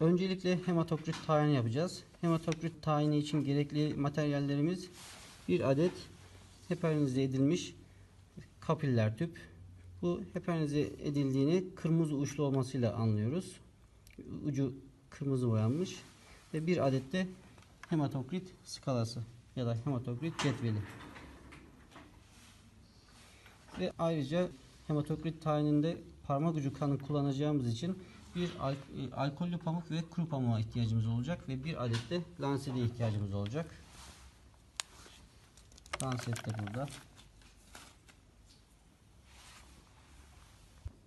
Öncelikle hematokrit tayini yapacağız. Hematokrit tayini için gerekli materyallerimiz bir adet heparinize edilmiş kapiller tüp. Bu heparinize edildiğini kırmızı uçlu olmasıyla anlıyoruz. Ucu kırmızı boyanmış ve bir adet de hematokrit skalası ya da hematokrit cetveli. Ve ayrıca hematokrit tayininde parmak ucu kanı kullanacağımız için bir al- e, alkollü pamuk ve kuru pamuğa ihtiyacımız olacak ve bir adet de lansete ihtiyacımız olacak. Lanset de burada.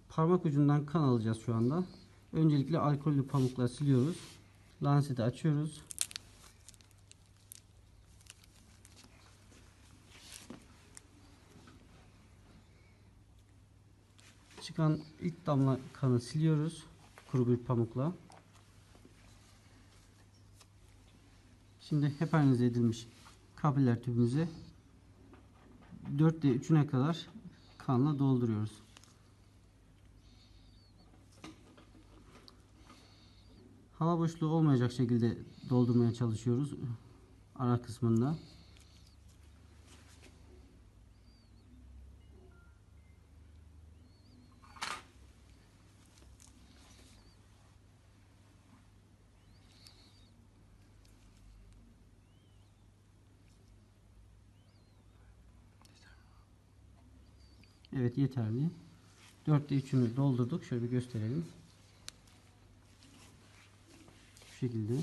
Parmak ucundan kan alacağız şu anda. Öncelikle alkollü pamukla siliyoruz. Lanseti açıyoruz. Çıkan ilk damla kanı siliyoruz. Kuru bir pamukla. Şimdi heparinize edilmiş kapiller tübümüze 4'te 3'üne kadar kanla dolduruyoruz. Hava boşluğu olmayacak şekilde doldurmaya çalışıyoruz ara kısmında. Evet yeterli. 4'te 3'ünü doldurduk. Şöyle bir gösterelim. Bu şekilde.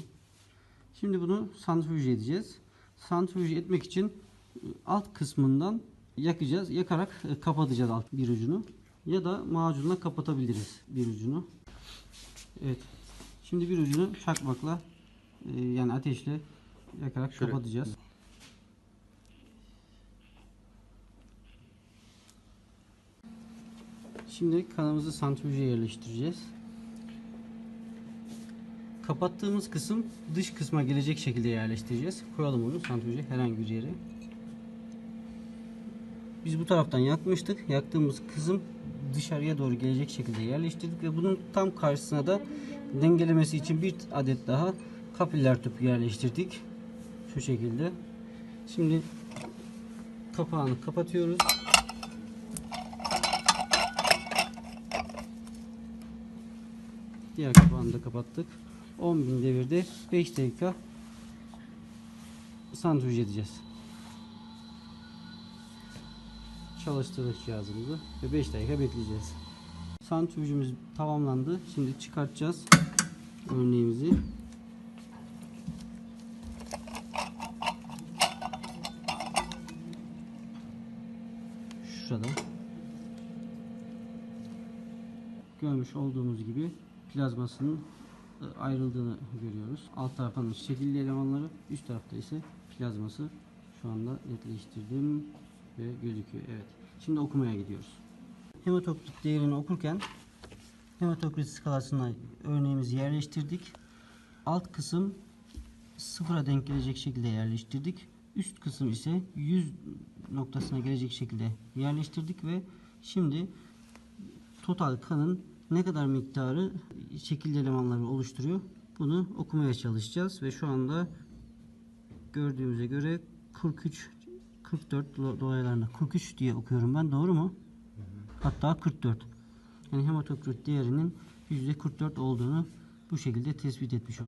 Şimdi bunu santrifüj edeceğiz. Santrifüj etmek için e, alt kısmından yakacağız. Yakarak e, kapatacağız alt bir ucunu. Ya da macunla kapatabiliriz bir ucunu. Evet. Şimdi bir ucunu çakmakla e, yani ateşle yakarak Şöyle. kapatacağız. Şimdi kanımızı santrifüje yerleştireceğiz. Kapattığımız kısım dış kısma gelecek şekilde yerleştireceğiz. Koyalım onu santrifüje herhangi bir yere. Biz bu taraftan yakmıştık. Yaktığımız kısım dışarıya doğru gelecek şekilde yerleştirdik ve bunun tam karşısına da dengelemesi için bir adet daha kapiller tüp yerleştirdik. Şu şekilde. Şimdi kapağını kapatıyoruz. Diğer kapağını da kapattık. 10.000 devirde 5 dakika santrifüj edeceğiz. Çalıştırdık cihazımızı ve 5 dakika bekleyeceğiz. Santrifüjümüz tamamlandı. Şimdi çıkartacağız örneğimizi. Şurada. görmüş olduğumuz gibi plazmasının e, ayrıldığını görüyoruz. Alt taraftan şekilli elemanları, üst tarafta ise plazması şu anda netleştirdim ve gözüküyor. Evet. Şimdi okumaya gidiyoruz. Hematokrit değerini okurken hematokrit skalasına örneğimizi yerleştirdik. Alt kısım sıfıra denk gelecek şekilde yerleştirdik. Üst kısım ise 100 noktasına gelecek şekilde yerleştirdik ve şimdi total kanın ne kadar miktarı şekilli elemanları oluşturuyor bunu okumaya çalışacağız ve şu anda gördüğümüze göre 43 44 do- dolaylarında 43 diye okuyorum ben doğru mu? Hatta 44. Yani hematokrit değerinin %44 olduğunu bu şekilde tespit etmiş olduk.